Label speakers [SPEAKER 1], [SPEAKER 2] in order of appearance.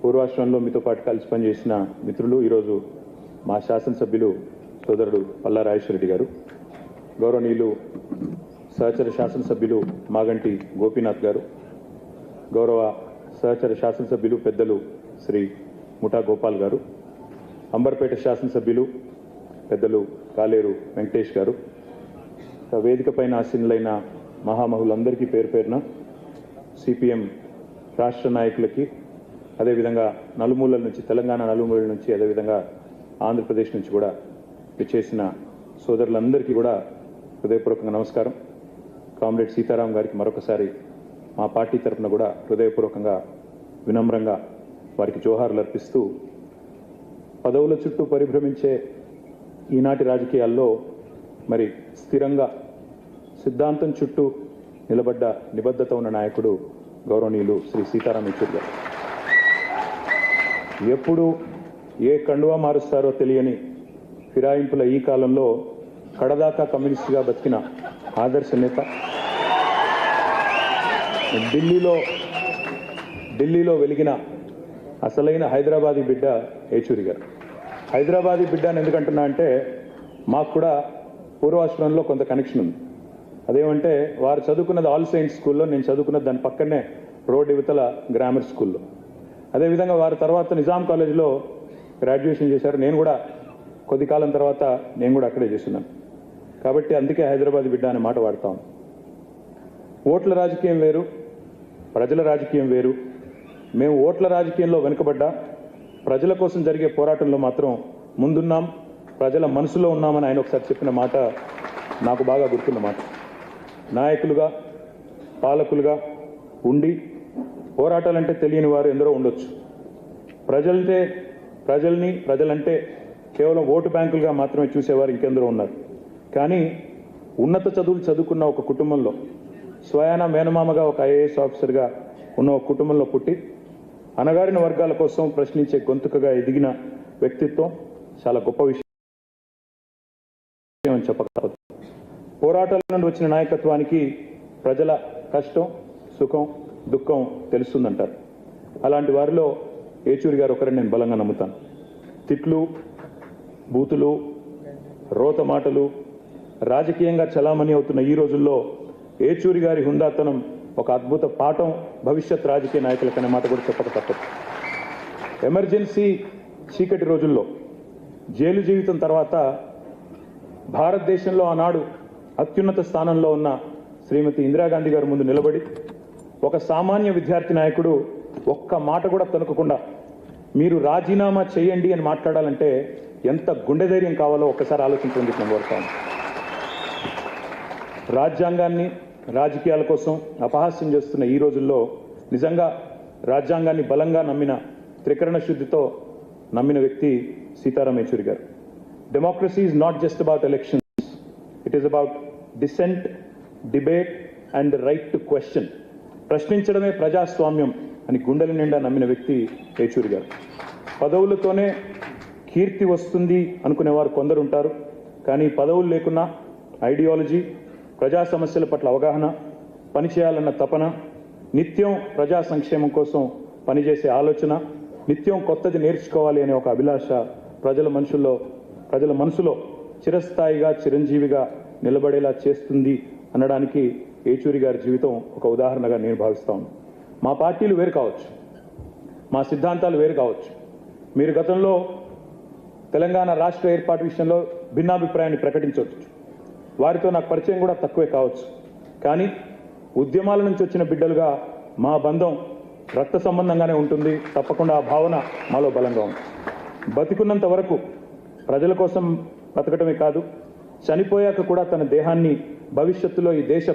[SPEAKER 1] పూర్వాశ్రమంలో మీతో పాటు కలిసి పనిచేసిన మిత్రులు ఈరోజు మా శాసనసభ్యులు సోదరుడు పల్లా రాజేశ్వరరెడ్డి గారు గౌరవనీయులు సహచర శాసనసభ్యులు మాగంటి గోపీనాథ్ గారు గౌరవ సహచర శాసనసభ్యులు పెద్దలు శ్రీ ముఠా గోపాల్ గారు అంబర్పేట శాసనసభ్యులు పెద్దలు కాలేరు వెంకటేష్ గారు వేదిక పైన ఆశీనులైన మహామహులందరికీ పేరు పేరున సిపిఎం రాష్ట్ర నాయకులకి అదేవిధంగా నలుమూలల నుంచి తెలంగాణ నలుమూలల నుంచి అదేవిధంగా ఆంధ్రప్రదేశ్ నుంచి కూడా చేసిన సోదరులందరికీ కూడా హృదయపూర్వకంగా నమస్కారం. కామ్రేడ్ సీతారాం గారికి మరొకసారి మా పార్టీ తరఫున కూడా హృదయపూర్వకంగా వినమ్రంగా వారికి జోహార్లు అర్పిస్తూ పదవుల చుట్టూ పరిభ్రమించే ఈనాటి రాజకీయాల్లో మరి స్థిరంగా సిద్ధాంతం చుట్టూ నిలబడ్డ నిబద్ధత ఉన్న నాయకుడు గౌరవనీయులు శ్రీ సీతారాం యెచూరి గారు. ఎప్పుడు ఏ కండువా మారుస్తారో తెలియని ఫిరాయింపుల ఈ కాలంలో కడదాకా కమ్యూనిస్టుగా బతికిన ఆదర్శ నేత ఢిల్లీలో ఢిల్లీలో వెలిగిన అసలైన హైదరాబాదీ బిడ్డ ఏచూరి గారు. హైదరాబాదీ బిడ్డ అని ఎందుకంటున్నా అంటే మాకు కూడా పూర్వాశ్రమంలో కొంత కనెక్షన్ ఉంది. అదేమంటే వారు చదువుకున్నది ఆల్ సైన్స్ స్కూల్లో నేను చదువుకున్నది దాని పక్కనే రోడ్ యువతల గ్రామర్ స్కూల్లో. అదేవిధంగా వారు తర్వాత నిజాం కాలేజ్లో గ్రాడ్యుయేషన్ చేశారు. నేను కూడా కొద్ది కాలం తర్వాత నేను కూడా అక్కడే చేస్తున్నాను. కాబట్టి అందుకే హైదరాబాద్ బిడ్డ అనే మాట వాడతాం ఓట్ల రాజకీయం వేరు ప్రజల రాజకీయం వేరు. మేము ఓట్ల రాజకీయంలో వెనుకబడ్డా ప్రజల కోసం జరిగే పోరాటంలో మాత్రం ముందున్నాం ప్రజల మనసులో ఉన్నామని ఆయన ఒకసారి చెప్పిన మాట నాకు బాగా గుర్తున్న మాట. నాయకులుగా పాలకులుగా ఉండి పోరాటాలంటే తెలియని వారు ఎందరో ఉండొచ్చు. ప్రజలంటే ప్రజల్ని ప్రజలంటే కేవలం ఓటు బ్యాంకులుగా మాత్రమే చూసేవారు ఇంకెందరో ఉన్నారు. కానీ ఉన్నత చదువులు చదువుకున్న ఒక కుటుంబంలో స్వయాన మేనమామగా ఒక ఐఏఎస్ ఆఫీసర్గా ఉన్న ఒక కుటుంబంలో పుట్టి అణగారిన వర్గాల కోసం ప్రశ్నించే గొంతుకగా ఎదిగిన వ్యక్తిత్వం చాలా గొప్ప విషయం అని చెప్పగలదు పోరాటాల నుండి వచ్చిన నాయకత్వానికి ప్రజల కష్టం సుఖం దుఃఖం తెలుస్తుందంటారు. అలాంటి వారిలో ఏచూరి గారు ఒకరిని నేను బలంగా నమ్ముతాను. తిట్లు బూతులు రోత మాటలు రాజకీయంగా చలామణి అవుతున్న ఈ రోజుల్లో ఏచూరి గారి హుందాతనం ఒక అద్భుత పాఠం భవిష్యత్ రాజకీయ నాయకులకనే మాట కూడా చెప్పక తప్పదు. ఎమర్జెన్సీ చీకటి రోజుల్లో జైలు జీవితం తర్వాత భారతదేశంలో ఆనాడు అత్యున్నత స్థానంలో ఉన్న శ్రీమతి ఇందిరాగాంధీ గారి ముందు నిలబడి ఒక సామాన్య విద్యార్థి నాయకుడు ఒక్క మాట కూడా తనుకకుండా మీరు రాజీనామా చేయండి అని మాట్లాడాలంటే ఎంత గుండె ధైర్యం కావాలో ఒక్కసారి ఆలోచించండి నేను కోరుతాను రాజ్యాంగాన్ని రాజకీయాల కోసం అపహాస్యం చేస్తున్న ఈ రోజుల్లో నిజంగా రాజ్యాంగాన్ని బలంగా నమ్మిన త్రికరణ శుద్ధితో నమ్మిన వ్యక్తి సీతారాం యేచూరి గారు. Democracy is not just about elections it is about dissent debate and right to question ప్రశ్నించడమే ప్రజాస్వామ్యం అని గుండెల నిండా నమ్మిన వ్యక్తి యేచూరి గారు. పదవులతోనే కీర్తి వస్తుంది అనుకునేవారు కొందరు ఉంటారు కానీ పదవులు లేకున్నా ఐడియాలజీ ప్రజా సమస్యల పట్ల అవగాహన పనిచేయాలన్న తపన నిత్యం ప్రజా సంక్షేమం కోసం పనిచేసే ఆలోచన నిత్యం కొత్తది నేర్చుకోవాలి అనే ఒక అభిలాష ప్రజల మనుషుల్లో ప్రజల మనసులో చిరస్థాయిగా చిరంజీవిగా నిలబడేలా చేస్తుంది అనడానికి ఏచూరి గారి జీవితం ఒక ఉదాహరణగా నేను భావిస్తాను మా పార్టీలు వేరు కావచ్చు. మా సిద్ధాంతాలు వేరు కావచ్చు. మీరు గతంలో తెలంగాణ రాష్ట్ర ఏర్పాటు విషయంలో భిన్నాభిప్రాయాన్ని ప్రకటించవచ్చు వారితో నాకు పరిచయం కూడా తక్కువే కావచ్చు. కానీ ఉద్యమాల నుంచి వచ్చిన బిడ్డలుగా మా బంధం రక్త సంబంధంగానే ఉంటుంది. తప్పకుండా ఆ భావన మాలో బలంగా ఉంది. బతికున్నంత వరకు ప్రజల కోసం బతకటమే కాదు చనిపోయాక కూడా తన దేహాన్ని భవిష్యత్తులో ఈ దేశ